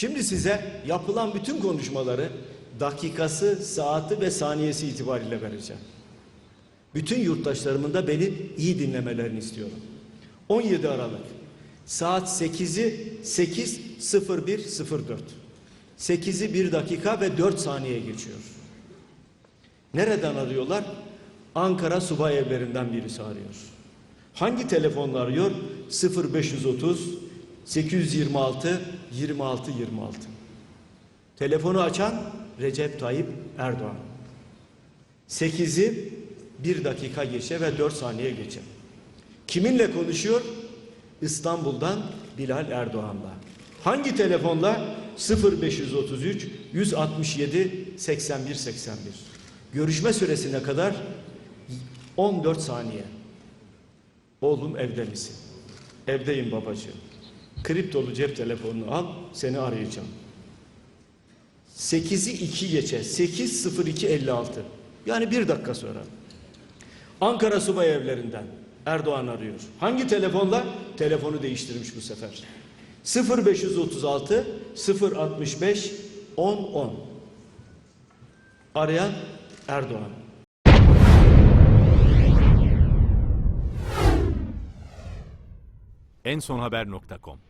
Şimdi size yapılan bütün konuşmaları dakikası, saati ve saniyesi itibariyle vereceğim. Bütün yurttaşlarımın da beni iyi dinlemelerini istiyorum. 17 Aralık saat 8'i 8.01.04 8'i 1 dakika ve 4 saniye geçiyor. Nereden arıyorlar? Ankara subay evlerinden birisi arıyor. Hangi telefonla arıyor? 0530 826 26 26. Telefonu açan Recep Tayyip Erdoğan. 8'i 1 dakika geçe ve 4 saniye geçe. Kiminle konuşuyor? İstanbul'dan Bilal Erdoğan'la. Hangi telefonla? 0533 167 81 81. Görüşme süresine kadar 14 saniye. Oğlum evde misin? Evdeyim babacığım. Kriptolu cep telefonunu al, seni arayacağım. 8'i 2 geçe, 8.02.56. Yani bir dakika sonra. Ankara Subay Evlerinden Erdoğan arıyor. Hangi telefonla? Telefonu değiştirmiş bu sefer. 0536 065 10 10. Arayan Erdoğan. ensonhaber.com.